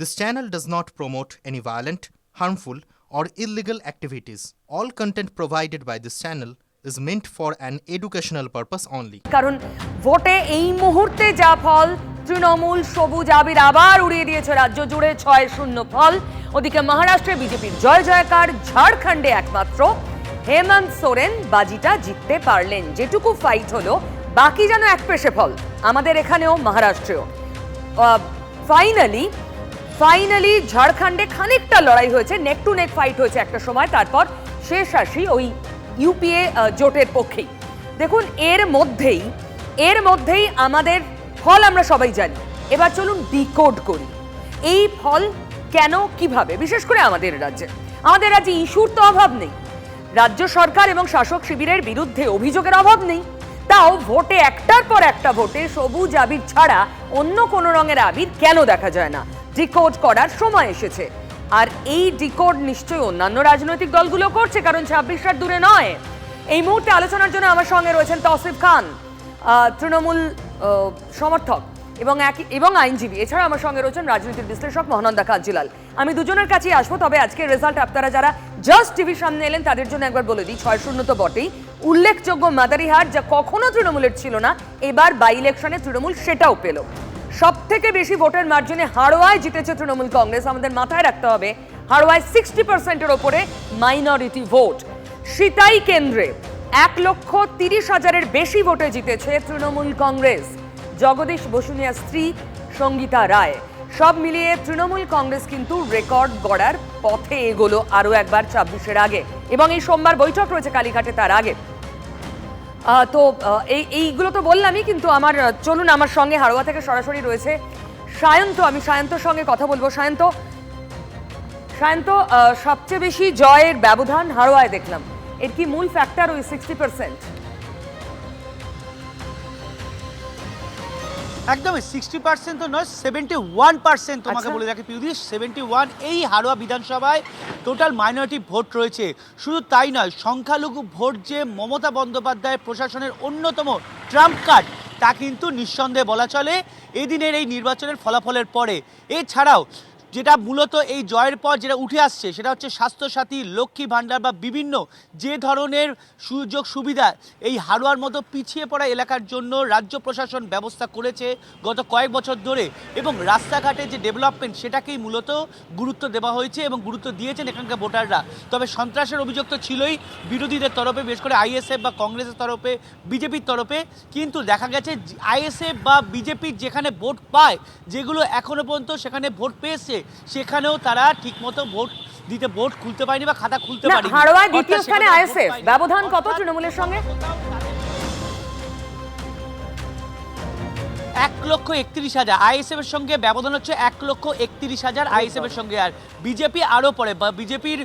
This channel does not promote any violent, harmful, or illegal activities. All content provided by this channel is meant for an educational purpose only. কারণ ভোটে এই মুহূর্তে যা ফল তৃণমূল সবুজ আবির আবার উড়িয়ে দিয়েছে রাজ্য জুড়ে ছয় শূন্য ফল। ওদিকে মহারাষ্ট্রে বিজেপির জয় জয়কার ঝাড়খণ্ডে একমাত্র। হেমন্ত সোরেন বাজিটা জিততে পারলেন। যেটুকু ফাইট হলো বাকি যেন এক পেশে ফল। আমাদের এখানেও মহারাষ্ট্রেও। ফাইনালি ফাইনালি ঝাড়খণ্ডে খানিকটা লড়াই হয়েছে নেক টু নেক ফাইট হয়েছে একটা সময়, তারপর শেষ আসি ওই ইউপিএ জোটের পক্ষেই। দেখুন, এর মধ্যেই এর মধ্যেই আমাদের ফল আমরা সবাই জানি। এবার চলুন ডিকোড করি। এই ফল কেন, কীভাবে? বিশেষ করে আমাদের রাজ্যে। আমাদের রাজ্যে ইস্যুর তো অভাব নেই। রাজ্য সরকার এবং শাসক শিবিরের বিরুদ্ধে অভিযোগের অভাব নেই। তাও ভোটে একটার পর একটা ভোটে সবুজ আবির ছাড়া অন্য কোনো রঙের আবির কেন দেখা যায় না? ডিকোড করার সময় এসেছে। আর এই ডিকোড নিশ্চয়ই অন্যান্য রাজনৈতিক দলগুলো করছে, কারণ ছাব্বিশ আর দূরে নয়। এই মুহূর্তে আলোচনার জন্য আমার সঙ্গে রয়েছেন তসিফ খান তৃণমূল সমর্থক এবং একই, এবং আইনজীবী। এছাড়া আমার সঙ্গে রয়েছেন রাজনীতির বিশ্লেষক মহানন্দা কাজিলাল। আমি দুজনের কাছেই আসব, তবে আজকের রেজাল্ট আপনারা যারা জাস্ট টিভির সামনে এলেন, তাদের জন্য একবার বলে দিই, ছয় শূন্য তো বটেই। উল্লেখযোগ্য মাদারিহাট, যা কখনো তৃণমূলের ছিল না, এবার বাই ইলেকশনে তৃণমূল সেটাও পেল। সব থেকে বেশি ভোটের মার্জিনে হাড়োয়ায় জিতেছে তৃণমূল কংগ্রেস। আমাদের মাথায় রাখতে হবে হাড়োয়ায় সিক্সটি পার্সেন্টের ওপরে মাইনরিটি ভোট সিতাই কেন্দ্রে এক লক্ষ তিরিশ হাজারের বেশি ভোটে জিতেছে তৃণমূল কংগ্রেস। জগদীশ বসুনিয়া স্ত্রী সঙ্গীতা রায়। সব মিলিয়ে তৃণমূল কংগ্রেস কিন্তু রেকর্ড গড়ার পথে এগোলো আরও একবার ছাব্বিশের আগে। এবং এই সোমবার বৈঠক রয়েছে কালীঘাটে তার আগে। তো এই, এইগুলো তো বললামই, কিন্তু আমার চলুন আমার সঙ্গে হাড়োয়া থেকে সরাসরি রয়েছে সায়ন্ত। আমি সায়ন্তর সঙ্গে কথা বলব। সায়ন্ত সায়ন্ত সবচেয়ে বেশি জয়ের ব্যবধান হাড়োয়ায় দেখলাম। এর কি মূল ফ্যাক্টর ওই সিক্সটি পার্সেন্ট একদমই সিক্সটি পার্সেন্ট তো নয় সেভেন্টি ওয়ান পার্সেন্ট তোমাকে আচ্ছা। বলে রাখি পিউদি সেভেন্টি ওয়ান এই হাড়োয়া বিধানসভায় টোটাল মাইনরিটি ভোট রয়েছে। শুধু তাই নয় সংখ্যালঘু ভোট যে মমতা বন্দ্যোপাধ্যায় প্রশাসনের অন্যতম ট্রাম্প কার্ড তা কিন্তু নিঃসন্দেহে বলা চলে। এদিনের এই নির্বাচনের ফলাফলের পরে। এছাড়াও যেটা মূলত এই জয়ের পর যেটা উঠে আসছে, সেটা হচ্ছে স্বাস্থ্যসাথী, লক্ষ্মী ভাণ্ডার বা বিভিন্ন যে ধরনের সুযোগ সুবিধা এই হাড়োয়ার মতো পিছিয়ে পড়া এলাকার জন্য রাজ্য প্রশাসন ব্যবস্থা করেছে গত কয়েক বছর ধরে এবং রাস্তাঘাটে যে ডেভেলপমেন্ট সেটাকেই মূলত গুরুত্ব দেওয়া হয়েছে এবং গুরুত্ব দিয়েছেন এখানকার ভোটাররা। তবে সন্ত্রাসের অভিযোগ তো ছিলই বিরোধীদের তরফে, বিশেষ করে আইএসএফ বা কংগ্রেসের তরফে, বিজেপির তরফে। কিন্তু দেখা গেছে আইএসএফ বা বিজেপির যেখানে ভোট পায়, যেগুলো এখনও পর্যন্ত সেখানে ভোট পেয়েছে সেখানেও তারা ঠিকমতো ভোট দিতে ভোট খুলতে পারেনি বা খাতা খুলতে পারেনি। হাড়োয়া দ্বিতীয় স্থানে আইএসএফ। ব্যবধান কত তৃণমূলের সঙ্গে? এক লক্ষ একত্রিশ হাজার। আইএসএফ এর সঙ্গে ব্যবধান হচ্ছে এক লক্ষ একত্রিশ হাজার আইএসএফ এর সঙ্গে। আর বিজেপি আরও পরে বা বিজেপির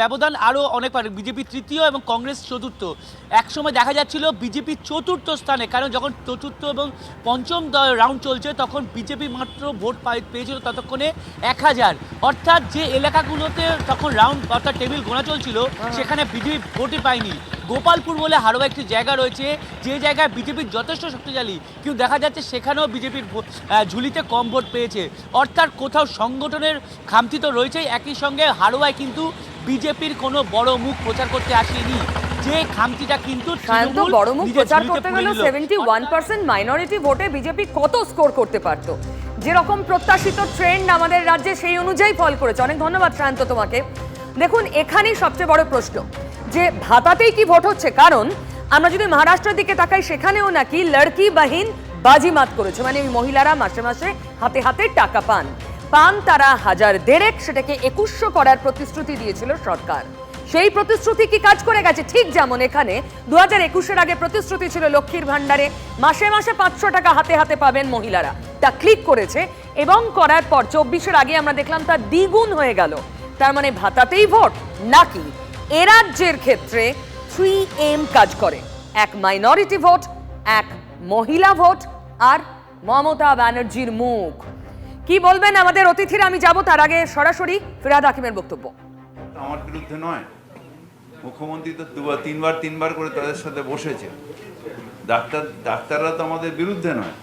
ব্যবধান আরও অনেক পরে বিজেপি তৃতীয় এবং কংগ্রেস চতুর্থ। একসময় দেখা যাচ্ছিল বিজেপি চতুর্থ স্থানে কারণ যখন চতুর্থ এবং পঞ্চম রাউন্ড চলছে তখন বিজেপি মাত্র ভোট পেয়েছিল ততক্ষণে এক হাজার। অর্থাৎ যে এলাকাগুলোতে তখন রাউন্ড অর্থাৎ টেবিল গোনা চলছিল সেখানে বিজেপি ভোটই পায়নি। গোপালপুর বলে হারোয়া একটি জায়গা রয়েছে। যে জায়গায় বিজেপির যথেষ্ট শক্তিশালী কিন্তু দেখা যাচ্ছে সেখানেও বিজেপির ঝুলিতে কম ভোট পেয়েছে। অর্থাৎ কোথাও সংগঠনের খামতি তো রয়েছেই। একই সঙ্গে হারোয়ায় কিন্তু বিজেপির কোনো বড় মুখ প্রচার করতে আসেনি। যে খামতিটা কিন্তু বড় মুখ প্রচার করতে নিল। সেভেন্টি ওয়ান পার্সেন্ট মাইনরিটি ভোটে বিজেপি কত স্কোর করতে পারতো? যেরকম প্রত্যাশিত ট্রেন্ড আমাদের রাজ্যে সেই অনুযায়ী ফল করেছে। অনেক ধন্যবাদ সায়ন্ত তোমাকে। দেখুন এখানেই সবচেয়ে বড় প্রশ্ন। যে ভাতাতেই কি ভোট হচ্ছে? কারণ আমরা যদি মহারাষ্ট্রের দিকে তাকাই, সেখানেও নাকি লড়কি বাহিন বাজিমাত করেছে। মানে ওই মহিলারা মাসে মাসে হাতে হাতে টাকা পান। পান তারা হাজার দেড়েক, সেটাকে একুশশো করার প্রতিশ্রুতি দিয়েছিল সরকার। সেই প্রতিশ্রুতি কি কাজ করে গেছে? ঠিক যেমন এখানে দু হাজার একুশের আগে প্রতিশ্রুতি ছিল লক্ষ্মীর ভান্ডারে মাসে মাসে পাঁচশো টাকা হাতে হাতে পাবেন মহিলারা। তা ক্লিক করেছে এবং করার পর চব্বিশের আগে আমরা দেখলাম তা দ্বিগুণ হয়ে গেল। তার মানে ভাতাতেই ভোট নাকি এ রাজ্যের ক্ষেত্রে থ্রি এম কাজ করে। এক মাইনরিটি ভোট এক মহিলা ভোট আর মমতা ব্যানার্জির মুখ। কি বলবেন আমাদের অতিথিরা? আমি যাব তার আগে সরাসরি ফিরাদ হাকিমের বক্তব্য। আমার বিরুদ্ধে নয়। মুখ্যমন্ত্রী তো দুবার, তিনবার তিনবার করে তাদের সাথে বসেছে। ডাক্তার, ডাক্তাররা তো আমাদের বিরুদ্ধে নয়।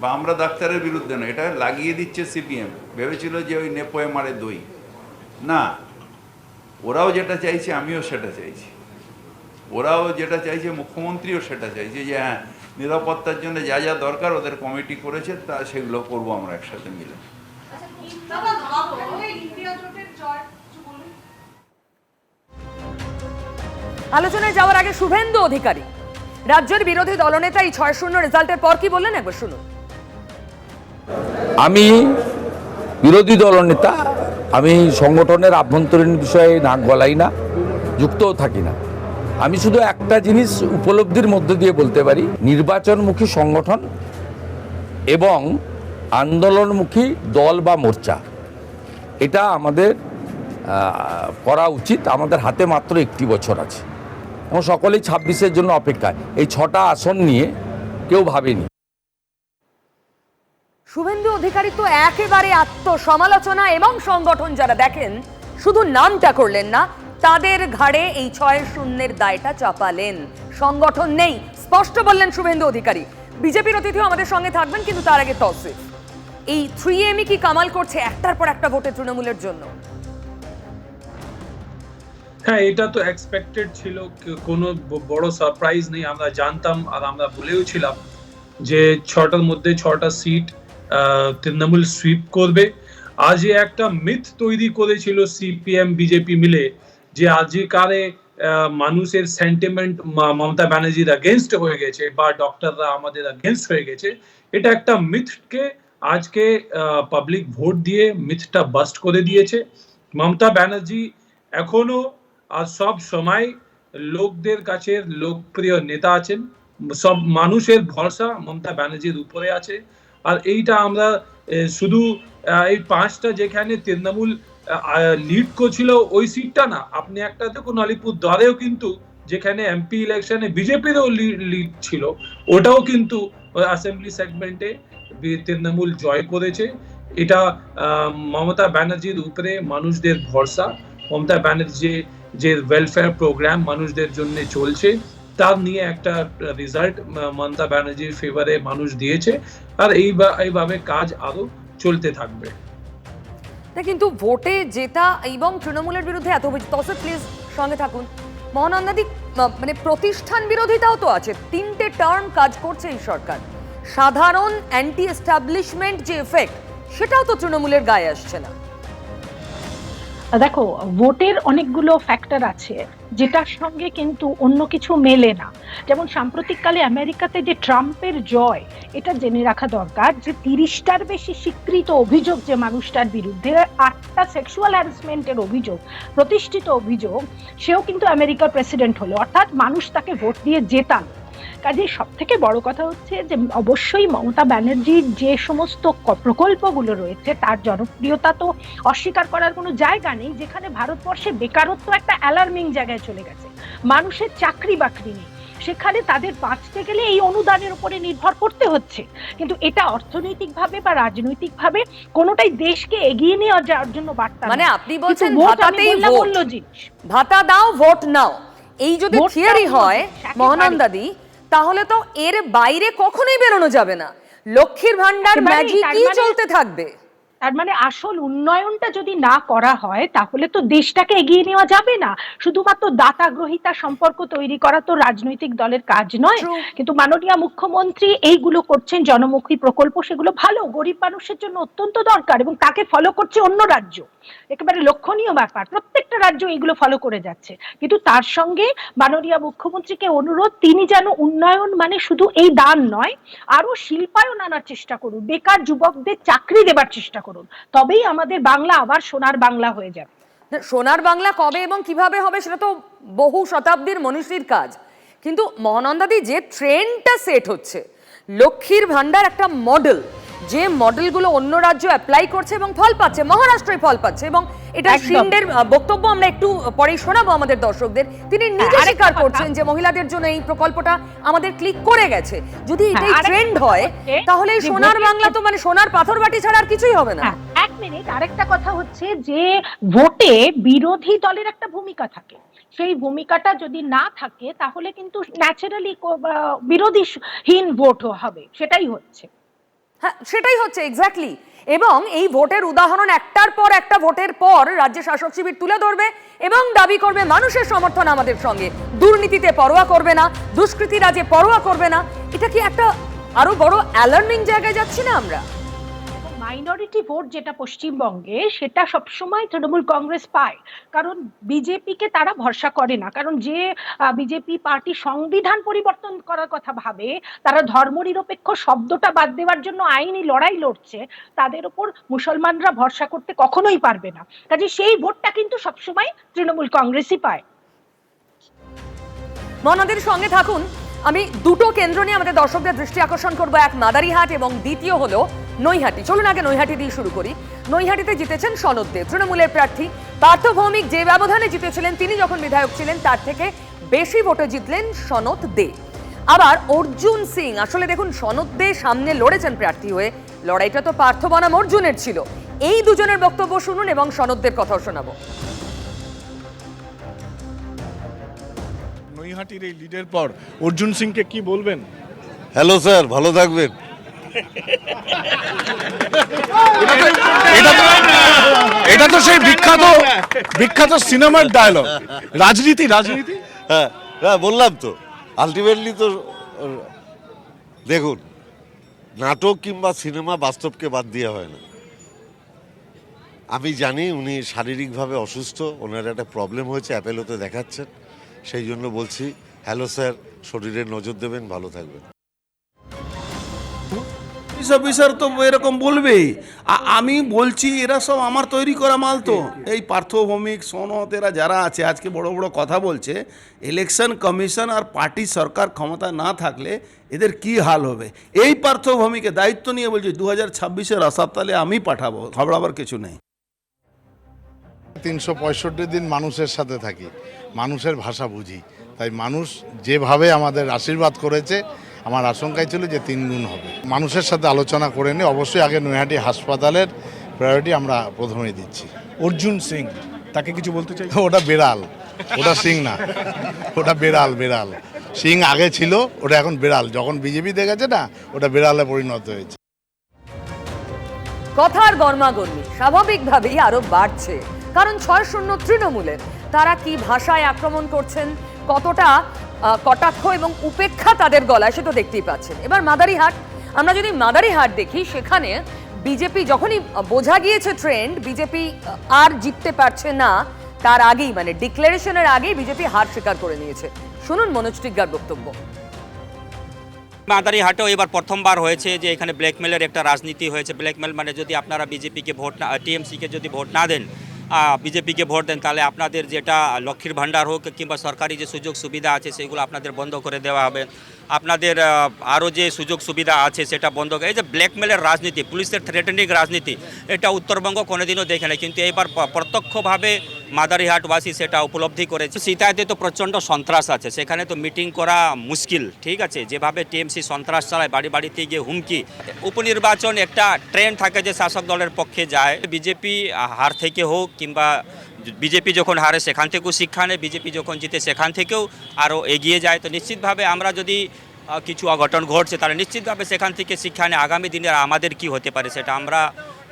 বা আমরা ডাক্তারের বিরুদ্ধে নয়। এটা লাগিয়ে দিচ্ছে সিপিএম। ভেবেছিল যে ওই নেপোয়ে মারে দই। না ওরাও যেটা চাইছে আমিও সেটা চাইছি। ওরাও যেটা চাইছে মুখ্যমন্ত্রীও সেটা চাইছে যে হ্যাঁ নিরাপত্তার জন্য যা যা দরকার ওদের কমিটি করেছে তা সেগুলো করব আমরা একসাথে মিলে। আলোচনায় যাওয়ার আগে শুভেন্দু অধিকারী। রাজ্যের বিরোধী দলনেতা এই ছয় শূন্য রেজাল্টের পর কি বললেন? একবার শুনুন। আমি বিরোধী দলনেতা আমি সংগঠনের আভ্যন্তরীণ বিষয়ে নাক গলাই না, যুক্তও থাকি না। আমি শুধু একটা জিনিস উপলব্ধির মধ্য দিয়ে বলতে পারি, নির্বাচনমুখী সংগঠন এবং আন্দোলনমুখী দল বা মোর্চা। এটা আমাদের করা উচিত, আমাদের হাতে মাত্র একটি বছর আছে। এবং সকলেই ছাব্বিশের জন্য অপেক্ষায়। এই ছটা আসন নিয়ে কেউ ভাবেনি। শুভেন্দু অধিকারী তো একেবারে আত্মসমালোচনা এবং সংগঠন যারা দেখেন, শুধু নামটা করলেন না, তাদের ঘাড়ে এই ছয় শূন্যের দায়টা চাপালেন। সংগঠন নেই, স্পষ্ট বললেন শুভেন্দু অধিকারী। বিজেপির অতিথিও আমাদের সঙ্গে থাকবেন, কিন্তু তার আগে তসিফ এই থ্রি এমই কি কামাল করছে একটার পর একটা ভোটে তৃণমূলের জন্য? হ্যাঁ এটা তো এক্সপেক্টেড ছিল কোনো বড় সারপ্রাইজ নেই, আমরা জানতাম আর আমরা বলেও ছিলাম যে ছটার মধ্যে ছটা সিট তৃণমূল সুইপ করবে। আজ একটা মিথ তৈরি করেছিল সিপিএম বিজেপি মিলে যে আজিকারে মানুষের সেন্টিমেন্ট মমতা ব্যানার্জির অগেনস্ট হয়ে গেছে বা ডক্টররা আমাদের অগেনস্ট হয়ে গেছে। এটা একটা মিথকে আজকে পাবলিক ভোট দিয়ে মিথটা বাস্ট করে দিয়েছে। মমতা ব্যানার্জি এখনও আর সব সময় লোকদের কাছে লোকপ্রিয় নেতা আছেন। সব মানুষের ভরসা মমতা ব্যানার্জির উপরে আছে। আর এইটা আমরা শুধু এই পাঁচটা যেখানে তৃণমূল লিড করছিল ওই সিটটা না, আপনি একটা দেখুন আলিপুর দ্বারেও কিন্তু যেখানে এমপি ইলেকশনে বিজেপিরও লিড ছিল, ওটাও কিন্তু অ্যাসেম্বলি সেগমেন্টে তৃণমূল জয় করেছে। এটা মমতা ব্যানার্জির উপরে মানুষদের ভরসা, মমতা ব্যানার্জি যে ওয়েলফেয়ার প্রোগ্রাম মানুষদের জন্য চলছে তার নিয়ে একটা রেজাল্ট মমতা ব্যানার্জির ফেভারে মানুষ দিয়েছে। আর এই এইভাবে কাজ আরও চলতে থাকবে। কিন্তু ভোটে জেতা এবং তৃণমূলের বিরুদ্ধে এত অভিযোগ তসে প্লিজ সঙ্গে থাকুন। মহানন্দাদি মানে প্রতিষ্ঠান বিরোধিতাও তো আছে। তিনটে টার্ম কাজ করছে এই সরকার। সাধারণ অ্যান্টি এস্টাবলিশমেন্ট যে এফেক্ট সেটাও তো তৃণমূলের গায়ে আসছে না। দেখো ভোটের অনেকগুলো ফ্যাক্টর আছে, যেটার সঙ্গে কিন্তু অন্য কিছু মেলে না। যেমন সাম্প্রতিককালে আমেরিকাতে যে ট্রাম্পের জয়, এটা জেনে রাখা দরকার যে তিরিশটার বেশি স্বীকৃত অভিযোগ যে মানুষটার বিরুদ্ধে, আটটা সেক্সুয়াল হ্যারাসমেন্টের অভিযোগ, প্রতিষ্ঠিত অভিযোগ, সেও কিন্তু আমেরিকার প্রেসিডেন্ট হলো। অর্থাৎ মানুষ তাকে ভোট দিয়ে জেতান কাজে সব থেকে বড় কথা হচ্ছে যে অবশ্যই মমতা ব্যানার্জির যে সমস্ত প্রকল্পগুলো রয়েছে তার জনপ্রিয়তা তো অস্বীকার করার কোনো জায়গা নেই যেখানে ভারতবর্ষে বেকারত্ব একটা অ্যালার্মিং জায়গায় চলে গেছে। মানুষের চাকরি বাকরি নেই। সেখানে তাদের বাঁচতে গেলে এই অনুদানের উপরে নির্ভর করতে হচ্ছে। কিন্তু এটা অর্থনৈতিকভাবে বা রাজনৈতিকভাবে কোনোটাই দেশকে এগিয়ে নিয়ে যাওয়ার জন্য বার্তা মানে আপনি বলছেন ভাতাতেই ভোট। ভাতা দাও ভোট নাও। এই যদি থিওরি হয়। মহানন্দাদি তাহলে তো এর বাইরে কখনোই বেরোনো যাবে না। লক্ষ্মীর ভান্ডার ম্যাজিক কি মানে- চলতে থাকবে। তার মানে আসল উন্নয়নটা যদি না করা হয় তাহলে তো দেশটাকে এগিয়ে নেওয়া যাবে না। শুধুমাত্র দাতা গ্রহিতা সম্পর্ক তৈরি করা তো রাজনৈতিক দলের কাজ নয়। কিন্তু মাননীয় মুখ্যমন্ত্রী এইগুলো করছেন জনমুখী প্রকল্প সেগুলো ভালো। গরিব মানুষের জন্য অত্যন্ত দরকার এবং তাকে ফলো করছে অন্য রাজ্য। একেবারে লক্ষণীয় ব্যাপার। প্রত্যেকটা রাজ্য এগুলো ফলো করে যাচ্ছে। কিন্তু তার সঙ্গে মাননীয় মুখ্যমন্ত্রীকে অনুরোধ তিনি যেন উন্নয়ন মানে শুধু এই দান নয় আরও শিল্পায়ন আনার চেষ্টা করুন। বেকার যুবকদের চাকরি দেবার চেষ্টা করুন। তবেই আমাদের বাংলা আবার সোনার বাংলা হয়ে যাবে। সোনার বাংলা কবে এবং কীভাবে হবে সেটা তো বহু শতাব্দীর মনীষীর কাজ। কিন্তু মহানন্দাদি যে ট্রেনটা সেট হচ্ছে, লক্ষ্মীর ভান্ডার একটা মডেল যে মডেলগুলো অন্য রাজ্য অ্যাপ্লাই করছে এবং ফল পাচ্ছে মহারাষ্ট্রে ফল পাচ্ছে এবং এটা। শিন্ডের বক্তব্য আমরা একটু পরেই শোনাবো আমাদের দর্শকদের। তিনি নিজে হ্যাঁ, স্বীকার করছেন যে মহিলাদের জন্য এই প্রকল্পটা আমাদের ক্লিক করে গেছে। যদি হ্যাঁ, এটাই ট্রেন্ড হয় তাহলে সোনার বাংলা তো মানে সোনার পাথর বাটি ছাড়া আর কিছুই হবে না। হ্যাঁ, এক মিনিট আরেকটা কথা হচ্ছে যে ভোটে বিরোধী দলের একটা ভূমিকা থাকে। সেই ভূমিকাটা যদি না থাকে তাহলে কিন্তু ন্যাচারালি বিরোধীহীন ভোট হবে সেটাই হচ্ছে। হ্যাঁ সেটাই হচ্ছে এক্স্যাক্টলি এবং এই ভোটের উদাহরণ একটার পর একটা, ভোটের পর রাজ্য শাসক শিবির তুলে ধরবে এবং দাবি করবে মানুষের সমর্থন আমাদের সঙ্গে। দুর্নীতিতে পরোয়া করবে না দুষ্কৃতী রাজে পরোয়া করবে না। এটা কি একটা আরও বড় অ্যালার্মিং জায়গায় যাচ্ছি না আমরা? মাইনরিটি ভোট যেটা পশ্চিমবঙ্গে, সেটা সবসময় তৃণমূল কংগ্রেস পায়। কারণ বিজেপিকে তারা ভরসা করে না। কারণ যে বিজেপি পার্টি সংবিধান পরিবর্তন করার কথা ভাবে, তারা ধর্মনিরপেক্ষ শব্দটা বাদ দেওয়ার জন্য আইনি লড়াই লড়ছে, তাদের উপর মুসলমানরা ভরসা করতে কখনোই পারবে না। কাজে সেই ভোটটা কিন্তু সবসময় তৃণমূল কংগ্রেসই পায়। মনাদের সঙ্গে থাকুন। আমি দুটো কেন্দ্র নিয়ে আমাদের দর্শকদের দৃষ্টি আকর্ষণ করব। এক মাদারিহাট এবং দ্বিতীয় হলো নৈহাটি। চলুন আগে নৈহাটি দিয়ে শুরু করি। নৈহাটিতে জিতেছেন সনদ দে তৃণমূলের প্রার্থী। পার্থ ভৌমিক যে ব্যবধানে জিতেছিলেন তিনি যখন বিধায়ক ছিলেন তার থেকে বেশি ভোটে জিতলেন সনদ দে আবার অর্জুন সিং আসলে দেখুন সনদ দে সামনে লড়েছেন প্রার্থী হয়ে। লড়াইটা তো পার্থ বনাম অর্জুনের ছিল। এই দুজনের বক্তব্য শুনুন এবং সনদদের কথাও শোনাবো। নৈহাটির এই লিডের পর অর্জুন সিংকে কি বলবেন? হ্যালো স্যার ভালো থাকবেন। এটা তো সেই বিখ্যাত বিখ্যাত সিনেমার ডায়লগ রাজনীতি রাজনীতি? হ্যাঁ হ্যাঁ বললাম তো। আলটিমেটলি তো, দেখুন, নাটক কিংবা সিনেমা বাস্তবকে বাদ দিয়ে হয় না। আমি জানি উনি শারীরিকভাবে অসুস্থ, ওনার একটা প্রবলেম হয়েছে অ্যাপেলোতে দেখাচ্ছেন। সেই জন্য বলছি হ্যালো স্যার শরীরে নজর দেবেন, ভালো থাকবেন। পুলিশ অফিসার তো এরকম বলবেই আ- আমি বলছি, এরা সব আমার তৈরি করা মাল তো। এই পার্থভৌমিক, সনদ, এরা যারা আছে, আজকে বড় বড় কথা বলছে ইলেকশন কমিশন আর পার্টি সরকার ক্ষমতা না থাকলে এদের কি হাল হবে? এই পার্থভৌমিকে দায়িত্ব নিয়ে বলছি দু হাজার ছাব্বিশের আসাবতালে আমি পাঠাবো, ঘবড়াবার কিছু নেই। তিনশো পঁয়ষট্টি দিন মানুষের সাথে থাকি, মানুষের ভাষা বুঝি। তাই মানুষ যেভাবে আমাদের আশীর্বাদ করেছে আমার আশঙ্কাই ছিল যে তিন গুণ হবে। মানুষের সাথে আলোচনা করে নিয়ে অবশ্যই আগে নৈহাটি হাসপাতালের প্রায়োরিটি আমরা প্রথমেই দিচ্ছি। অর্জুন সিং তাকে কিছু বলতে চাই? ওটা বেড়াল ওটা সিং না ওটা বেড়াল বেড়াল। সিং আগে ছিল ওটা এখন বেড়াল। যখন বিজেপি দেখেছে না ওটা বেড়ালে পরিণত হয়েছে। কথার গরমাগর্মি স্বাভাবিকভাবেই আরও বাড়ছে। কারণ ছয় শূন্য তৃণমূলের তারা কি ভাষায় আক্রমণ করছেন কতটা কটাক্ষ এবং উপেক্ষা তাদের গলায়, সে তো দেখতেই পাচ্ছেন। এবার মাদারিহাট, আমরা যদি মাদারিহাট দেখি, সেখানে বিজেপি যখনই বোঝা গিয়েছে ট্রেন্ড বিজেপি আর জিততে পারছে না, তার আগেই মানে ডিক্লারেশনের আগেই বিজেপি হার স্বীকার করে নিয়েছে। শুনুন মনোজ টিগ্গার বক্তব্য। মাদারিহাটেও এবার প্রথমবার হয়েছে যে এখানে ব্ল্যাকমেলের একটা রাজনীতি হয়েছে। ব্ল্যাকমেল মানে যদি আপনারা বিজেপিকে ভোট না টিএমসিকে যদি ভোট না দেন বিজেপিকে ভোট দেন, তাহলে আপনাদের যেটা লক্ষ্মীর ভাণ্ডার হোক কিংবা সরকারি যে সুযোগ সুবিধা আছে, সেগুলো আপনাদের বন্ধ করে দেওয়া হবে। আপনাদের আরও যে সুযোগ সুবিধা আছে সেটা বন্ধ এই যে ব্ল্যাকমেলের রাজনীতি, পুলিশের থ্রেটেনিং রাজনীতি, এটা উত্তরবঙ্গ কোনোদিনও দেখে না কিন্তু এবার প্রত্যক্ষভাবে মাদারিহাটবাসী সেটা উপলব্ধি করেছে। সীতাতে তো প্রচণ্ড সন্ত্রাস আছে, সেখানে তো মিটিং করা মুশকিল, ঠিক আছে? যেভাবে টিএমসি সন্ত্রাস চালায়, বাড়ি বাড়িতে গিয়ে হুমকি। উপনির্বাচন একটা ট্রেন্ড থাকে যে শাসক দলের পক্ষে যায়। বিজেপি হার থেকে হোক কিংবা বিজেপি যখন হারে সেখান থেকেও শিক্ষা নেয়, বিজেপি যখন জিতে সেখান থেকেও আরও এগিয়ে যায়। তো নিশ্চিতভাবে আমরা যদি কিছু অঘটন ঘটছে, তাহলে নিশ্চিতভাবে সেখান থেকে শিক্ষা নেয়। আগামী দিনে আমাদের কি হতে পারে সেটা আমরা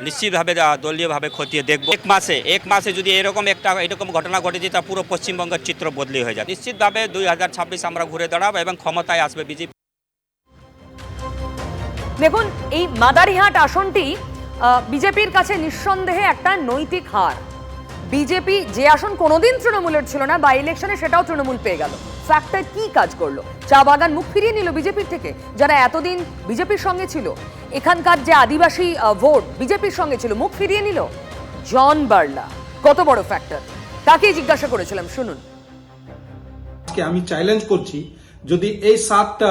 নিশ্চিতভাবে দলীয়ভাবে খতিয়ে দেখব। এক মাসে এক মাসে যদি এরকম একটা, এরকম ঘটনা ঘটে যে তা পুরো পশ্চিমবঙ্গের চিত্র বদলে হয়ে যায়, নিশ্চিতভাবে দুই হাজার ছাব্বিশ আমরা ঘুরে দাঁড়াবো এবং ক্ষমতায় আসবে বিজেপি। দেখুন, এই মাদারিহাট আসনটি বিজেপির কাছে নিঃসন্দেহে একটা নৈতিক হার। বিজেপি যে আসন কোনোদিন তৃণমূলের ছিল না, বা ইলেকশনে সেটাও তৃণমূল পেয়ে গেল। ফ্যাক্টর কি কাজ করল? চা বাগান মুখ ফিরিয়ে নিল বিজেপির থেকে, যারা এতদিন বিজেপির সঙ্গে ছিল। এখানকার যে আদিবাসী ভোট বিজেপির সঙ্গে ছিল, মুখ ফিরিয়ে নিল জন বার্লা। কত বড় ফ্যাক্টর তাকেই জিজ্ঞাসা করেছিলাম, শুনুন। আমি চ্যালেঞ্জ করছি, যদি এই সাতটা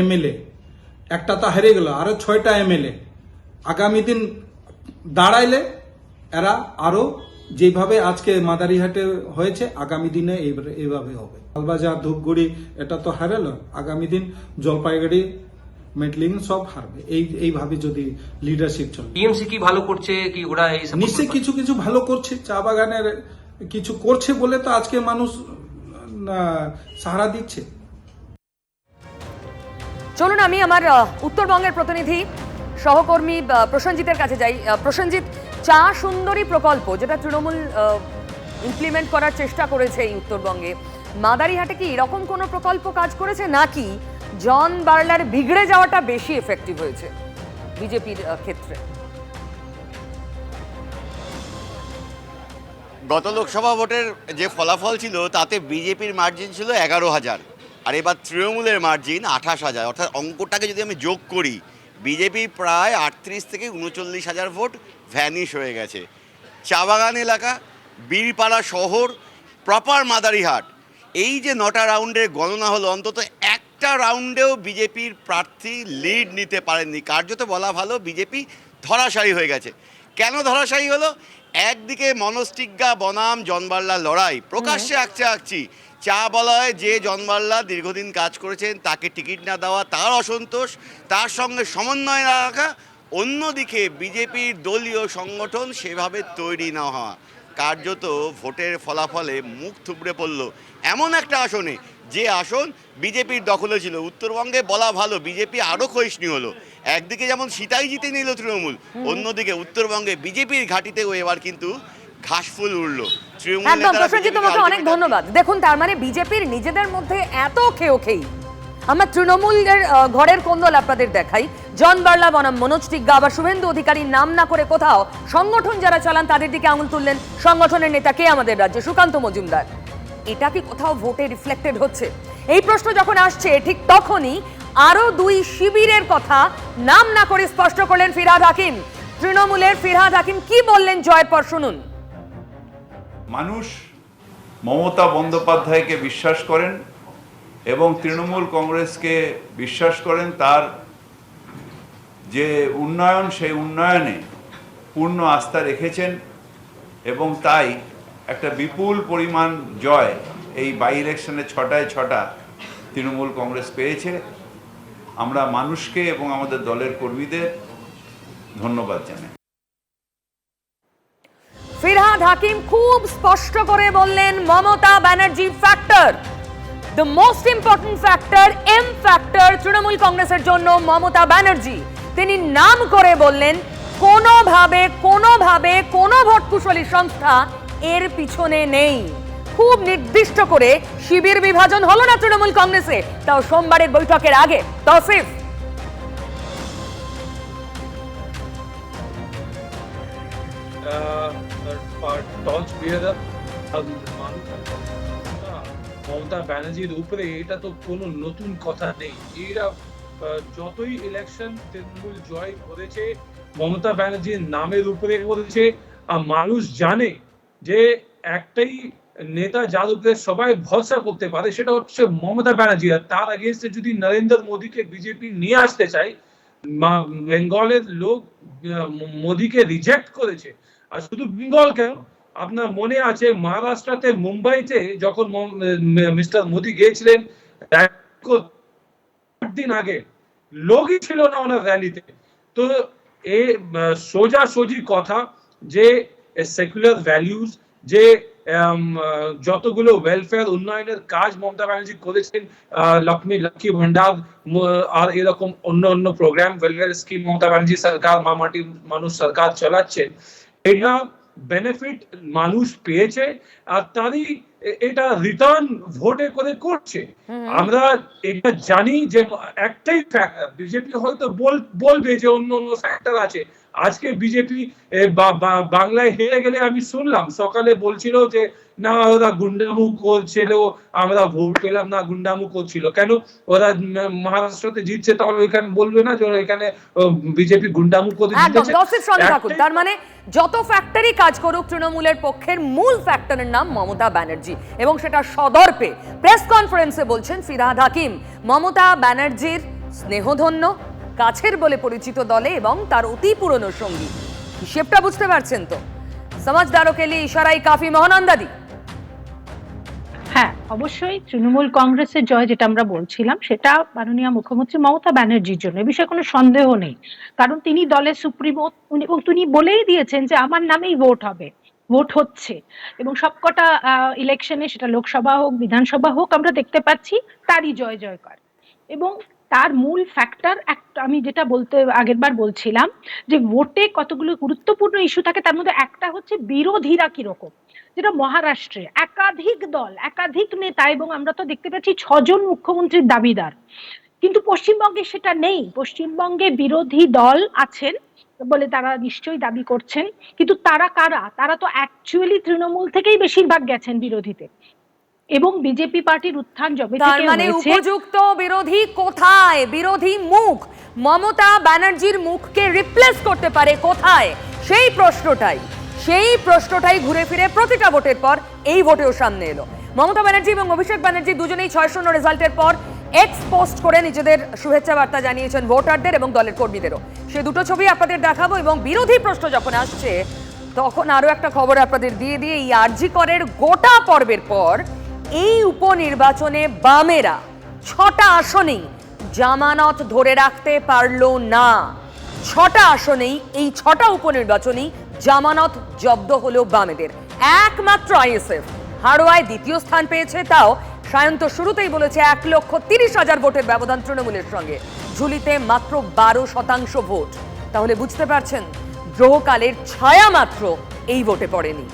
এমএলএ একটা তো হেরে গেল, আরও ছয়টা এমএলএ আগামী দিন দাঁড়াইলে এরা আরও যেভাবে আজকে মাদারিহাটে হয়েছে আগামী দিনে এইভাবে- হবে। লালবাজার ধূপগুড়ি এটা তো হারালো। আগামী দিন জলপাইগুড়ি মেটলিং সব হারবে। এই এইভাবে যদি লিডারশিপ চলে। টিএমসি কি ভালো করছে কি ওরা এই নিশ্চয়ই কিছু কিছু ভালো করছে। চা বাগানের কিছু করছে বলে তো আজকে মানুষ সাহারা দিচ্ছে। চলুন আমি আমার উত্তরবঙ্গের প্রতিনিধি সহকর্মী প্রসেনজিতের কাছে যাই। প্রসেনজিৎ চা সুন্দরী প্রকল্প যেটা তৃণমূল ইমপ্লিমেন্ট করার চেষ্টা করেছে এই উত্তরবঙ্গে। মাদারিহাটে কি এরকম কোনো প্রকল্প কাজ করেছে নাকি জন বার্লার বিগড়ে যাওয়াটা বেশি এফেক্টিভ হয়েছে বিজেপির ক্ষেত্রে? গত লোকসভা ভোটের যে ফলাফল ছিল, তাতে বিজেপির মার্জিন ছিল এগারো হাজার। আর এবার তৃণমূলের মার্জিন আঠাশ হাজার। অর্থাৎ অঙ্কটাকে যদি আমি যোগ করি, বিজেপি প্রায় আটত্রিশ থেকে উনচল্লিশ হাজার ভোট ভ্যানিশ হয়ে গেছে। চা বাগান এলাকা বীরপাড়া শহর প্রপার মাদারিহাট। এই যে নটা রাউন্ডের গণনা হলো অন্তত একটা রাউন্ডেও বিজেপির প্রার্থী লিড নিতে পারেননি। কার্যত বলা ভালো বিজেপি ধরাশায়ী হয়ে গেছে। কেন ধরাশায়ী হলো? একদিকে মনস্টিজ্ঞা বনাম জনবাল্লা লড়াই। প্রকাশ্যে আকছে আঁকছি। চা বলয় যে জনবাল্লা দীর্ঘদিন কাজ করেছেন তাকে টিকিট না দেওয়া তার অসন্তোষ তার সঙ্গে সমন্বয় না রাখা অন্যদিকে বিজেপির দলীয় সংগঠন সেভাবে তৈরি না হওয়া। কার্যত ভোটের ফলাফলে মুখ থুবড়ে পড়ল এমন একটা আসনে। যে আসন বিজেপির দখলে ছিল। উত্তরবঙ্গে বলা ভালো বিজেপি আরও ক্ষয়িষ্ণু হলো। একদিকে যেমন সীতাই জিতে নিল তৃণমূল অন্যদিকে উত্তরবঙ্গে বিজেপির ঘাটিতেও এবার কিন্তু ঘাসফুল উঠল তৃণমূল তোমাকে অনেক ধন্যবাদ। দেখুন তার মানে বিজেপির নিজেদের মধ্যে এত খেও খেই। আমরা তৃণমূলের ঘরের কোন্দল আপনাদের দেখাই। জন বার্লা, বনাম মনোজ টিগ্গা আবার শুভেন্দু অধিকারীর নাম না করে কোথাও সংগঠন যারা চালান তাদের দিকে আঙুল তুললেন সংগঠনের নেতা কে আমাদের রাজ্যে? সুকান্ত মজুমদার। এটা কি কোথাও ভোটে রিফ্লেক্টেড হচ্ছে? এই প্রশ্ন যখন আসছে, ঠিক তখনই আরও দুই শিবিরের কথা নাম না করে স্পষ্ট করলেন ফিরহাদ হাকিম। তৃণমূলের ফিরহাদ হাকিম কি বললেন জয়ের পর শুনুন। মানুষ মমতা বন্দ্যোপাধ্যায়কে বিশ্বাস করেন এবং তৃণমূল কংগ্রেসকে বিশ্বাস করেন তার যে উন্নয়ন, সেই উন্নয়নে পূর্ণ আস্থা রেখেছেন এবং তাই একটা বিপুল পরিমাণ জয় এই বাই ইলেকশনে ছটায় ছটা তৃণমূল কংগ্রেস পেয়েছে। আমরা মানুষকে এবং আমাদের দলের কর্মীদের ধন্যবাদ জানাই। ফিরহাদ হাকিম খুব স্পষ্ট করে বললেন, Mamata Banerjee factor the most important factor M factor Trinamool কংগ্রেসের জন্য মমতা ব্যানার্জি। তিনি নাম করে বললেন, কোনোভাবে কোনোভাবে কোনো ভোট কুশলী সংস্থা এর পিছনে নেই। খুব নির্দিষ্ট করে শিবির বিভাজন হলো না তৃণমূল কংগ্রেসে। তাও সোমবারের বৈঠকের আগে। তসিফ। টর্চ বেয়ারার মমতা ব্যানার্জির উপরে, এটা তো কোনো নতুন কথা নেই। এরা যতই ইলেকশন তৃণমূল জয় করেছে, মমতা ব্যানার্জির নামের উপরে করেছে। আর মানুষ জানে যে একটাই নেতা যার উপরে সবাই ভরসা করতে পারে, সেটা হচ্ছে মমতা ব্যানার্জি। আর তার আগেনস্টে যদি নরেন্দ্র মোদীকে বিজেপি নিয়ে আসতে মা- বেঙ্গলের লোক মোদীকে রিজেক্ট করেছে। আর শুধু বেঙ্গল কেন আপনার মনে আছে মহারাষ্ট্রতে মুম্বাইতে যখন মিস্টার মোদী গিয়েছিলেন দিন আগে লোকই ছিল না ওনার র্যালিতে। তো এ আহ, সোজাসুজি কথা যে সেকুলার ভ্যালিউজ যে যতগুলো ওয়েলফেয়ার উন্নয়নের কাজ মমতা ব্যানার্জি করেছেন লক্ষ্মী লক্ষ্মী ভান্ডার আর এরকম অন্য অন্য program welfare scheme Mamata Banerjee সরকার মামাটি মানুষ সরকার চালাচ্ছেন এটা বেনিফিট মানুষ পেয়েছে আর তারই এটা রিটার্ন ভোটে করে করছে। আমরা এটা জানি যে একটাই বিজেপি হয়তো বল- বলবে যে অন্য অন্য ফ্যাক্টর আছে। আজকে বিজেপি বাংলায় হেরে গেলে আমি শুনলাম সকালে বলছিল যে না ওরা গুন্ডামু করছিল আমরা ভোট পেলাম না গুন্ডামু করছিল। কেন? ওরা মহারাষ্ট্রতে জিতছে তাহলে এখানে বলবে না যে এখানে বিজেপি গুন্ডামু করে জিতেছে? তার মানে যত ফ্যাক্টরি কাজ করুক তৃণমূলের পক্ষের মূল ফ্যাক্টরের নাম মমতা ব্যানার্জি। এবং সেটা সদর্পে প্রেস কনফারেন্সে বলছেন ফিরহাদ হাকিম। মমতা ব্যানার্জির স্নেহধন্য কাছের বলে পরিচিত দলে এবং তার অতি পুরনো সঙ্গী। হিসেবটা বুঝতে পারছেন তো? সমাজদারো কে লিয়ে ইশারাই কাফি মহানন্দাদি। হ্যাঁ অবশ্যই তৃণমূল কংগ্রেসের জয় যেটা আমরা বলছিলাম, সেটা মাননীয় মুখ্যমন্ত্রী মমতা ব্যানার্জির জন্য। এ বিষয়ে কোনো সন্দেহ নেই। কারণ তিনি দলের সুপ্রিমো এবং তিনি বলেই দিয়েছেন যে আমার নামেই ভোট হবে। ভোট হচ্ছে। এবং সবকটা ইলেকশনে সেটা লোকসভা হোক, বিধানসভা হোক, আমরা দেখতে পাচ্ছি তারই জয় জয়কার এবং তার মূল ফ্যাক্টর একটা, আমি যেটা বলতে, আগেরবার বলছিলাম যে ভোটে কতগুলো গুরুত্বপূর্ণ ইস্যু থাকে, তার মধ্যে একটা হচ্ছে বিরোধীরা কীরকম? যেটা মহারাষ্ট্রে একাধিক দল, একাধিক নেতা এবং আমরা তো দেখতে পাচ্ছি ছজন মুখ্যমন্ত্রীর দাবিদার। কিন্তু পশ্চিমবঙ্গে সেটা নেই। পশ্চিমবঙ্গে বিরোধী দল আছেন বলে তারা নিশ্চয়ই দাবি করছেন। কিন্তু তারা কারা? তারা তো অ্যাকচুয়ালি তৃণমূল থেকেই বেশিরভাগ গেছেন বিরোধীতে। এবং বিজেপি পার্টির উত্থান যবে তার মানে উপযুক্ত বিরোধী কোথায়? বিরোধী মুখ। মমতা ব্যানার্জির মুখকে রিপ্লেস করতে পারে কোথায়? সেই প্রশ্নটাই। সেই প্রশ্নটাই ঘুরে ফিরে প্রতিটা ভোটের পর এই ভোটেও সামনে এলো। মমতা ব্যানার্জি এবং অভিষেক ব্যানার্জি দুজনেই ছয় শূন্য রেজাল্টের পর এক্স পোস্ট করে নিজেদের শুভেচ্ছা বার্তা জানিয়েছেন ভোটারদের এবং দলের কর্মীদেরও। সে দুটো ছবি আপনাদের দেখাবো এবং বিরোধী প্রশ্ন যখন আসছে তখন আরও একটা খবর আপনাদের দিয়ে দিয়ে এই আরজি করের গোটা পর্বের পর এই উপনির্বাচনে বামেরা ছটা আসনেই জামানত ধরে রাখতে পারল না। ছটা আসনেই, এই ছটা উপনির্বাচনেই জামানত জব্দ হলো বামেদের। একমাত্র আইএসএফ হাড়োয়ায় দ্বিতীয় স্থান পেয়েছে, তাও সায়ন্ত শুরুতেই বলেছে এক লক্ষ তিরিশ হাজার ভোটের ব্যবধান তৃণমূলের সঙ্গে। ঝুলিতে মাত্র বারো শতাংশ ভোট। তাহলে বুঝতে পারছেন গ্রহকালের ছায়া মাত্র এই ভোটে পড়েনি।